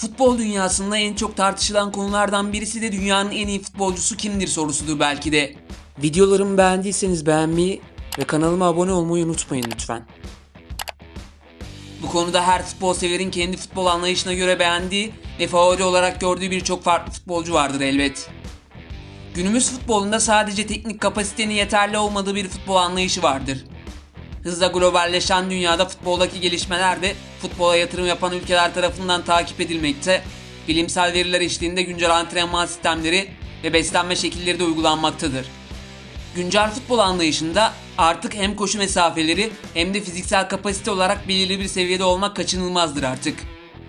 Futbol dünyasında en çok tartışılan konulardan birisi de dünyanın en iyi futbolcusu kimdir sorusudur belki de. Videolarımı beğendiyseniz beğenmeyi ve kanalıma abone olmayı unutmayın lütfen. Bu konuda her futbol severin kendi futbol anlayışına göre beğendiği ve favori olarak gördüğü birçok farklı futbolcu vardır elbet. Günümüz futbolunda sadece teknik kapasitenin yeterli olmadığı bir futbol anlayışı vardır. Hızla globalleşen dünyada futboldaki gelişmeler de futbola yatırım yapan ülkeler tarafından takip edilmekte, bilimsel veriler eşliğinde güncel antrenman sistemleri ve beslenme şekilleri de uygulanmaktadır. Güncel futbol anlayışında artık hem koşu mesafeleri hem de fiziksel kapasite olarak belirli bir seviyede olmak kaçınılmazdır artık.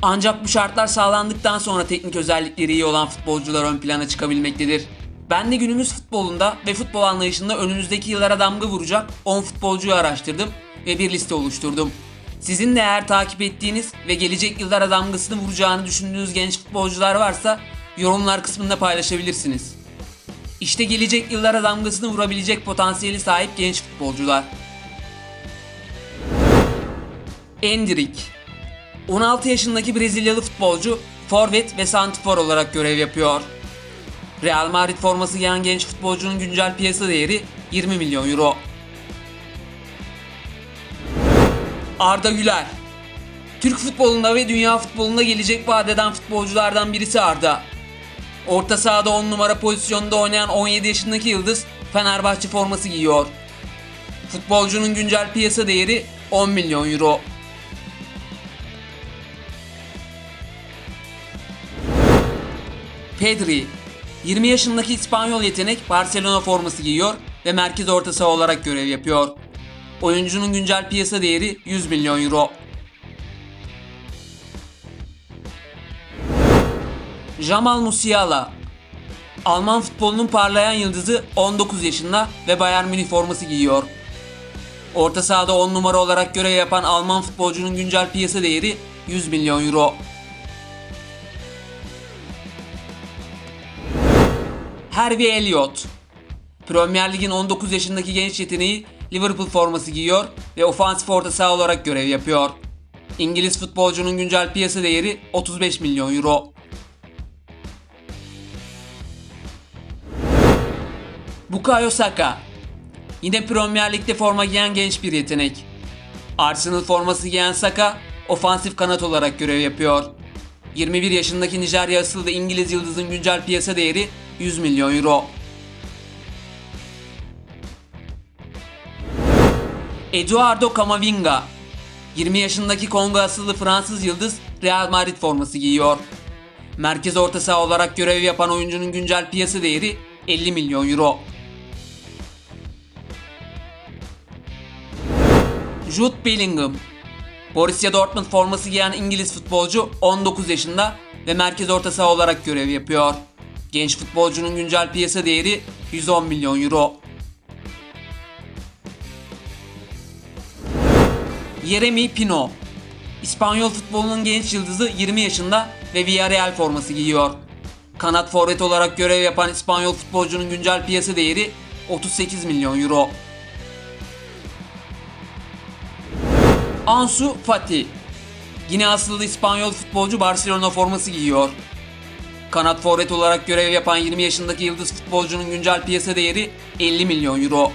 Ancak bu şartlar sağlandıktan sonra teknik özellikleri iyi olan futbolcular ön plana çıkabilmektedir. Ben de günümüz futbolunda ve futbol anlayışında önümüzdeki yıllara damga vuracak 10 futbolcuyu araştırdım ve bir liste oluşturdum. Sizin de eğer takip ettiğiniz ve gelecek yıllara damgasını vuracağını düşündüğünüz genç futbolcular varsa yorumlar kısmında paylaşabilirsiniz. İşte gelecek yıllara damgasını vurabilecek potansiyeli sahip genç futbolcular. Endrick 16 yaşındaki Brezilyalı futbolcu forvet ve santrfor olarak görev yapıyor. Real Madrid forması giyen genç futbolcunun güncel piyasa değeri 20 milyon euro. Arda Güler Türk futbolunda ve dünya futbolunda gelecek vaat eden futbolculardan birisi Arda. Orta sahada 10 numara pozisyonda oynayan 17 yaşındaki yıldız Fenerbahçe forması giyiyor. Futbolcunun güncel piyasa değeri 10 milyon euro. Pedri 20 yaşındaki İspanyol yetenek Barcelona forması giyiyor ve merkez orta saha olarak görev yapıyor. Oyuncunun güncel piyasa değeri 100 milyon euro. Jamal Musiala Alman futbolunun parlayan yıldızı 19 yaşında ve Bayern Münih forması giyiyor. Orta sahada 10 numara olarak görev yapan Alman futbolcunun güncel piyasa değeri 100 milyon euro. Harvey Elliott Premier Lig'in 19 yaşındaki genç yeteneği Liverpool forması giyiyor ve ofansif orta saha olarak görev yapıyor. İngiliz futbolcunun güncel piyasa değeri 35 milyon euro. Bukayo Saka Yine Premier Lig'de forma giyen genç bir yetenek. Arsenal forması giyen Saka ofansif kanat olarak görev yapıyor. 21 yaşındaki Nijerya asıllı İngiliz yıldızın güncel piyasa değeri 100 milyon euro. Eduardo Camavinga 20 yaşındaki Kongo asıllı Fransız yıldız Real Madrid forması giyiyor. Merkez orta saha olarak görev yapan oyuncunun güncel piyasa değeri 50 milyon euro. Jude Bellingham Borussia Dortmund forması giyen İngiliz futbolcu 19 yaşında ve merkez orta saha olarak görev yapıyor. Genç futbolcunun güncel piyasa değeri 110 milyon euro. Yeremi Pino İspanyol futbolunun genç yıldızı 20 yaşında ve Villarreal forması giyiyor. Kanat forvet olarak görev yapan İspanyol futbolcunun güncel piyasa değeri 38 milyon euro. Ansu Fati Yine asıllı İspanyol futbolcu Barcelona forması giyiyor. Kanat forvet olarak görev yapan 20 yaşındaki yıldız futbolcunun güncel piyasa değeri 50 milyon euro.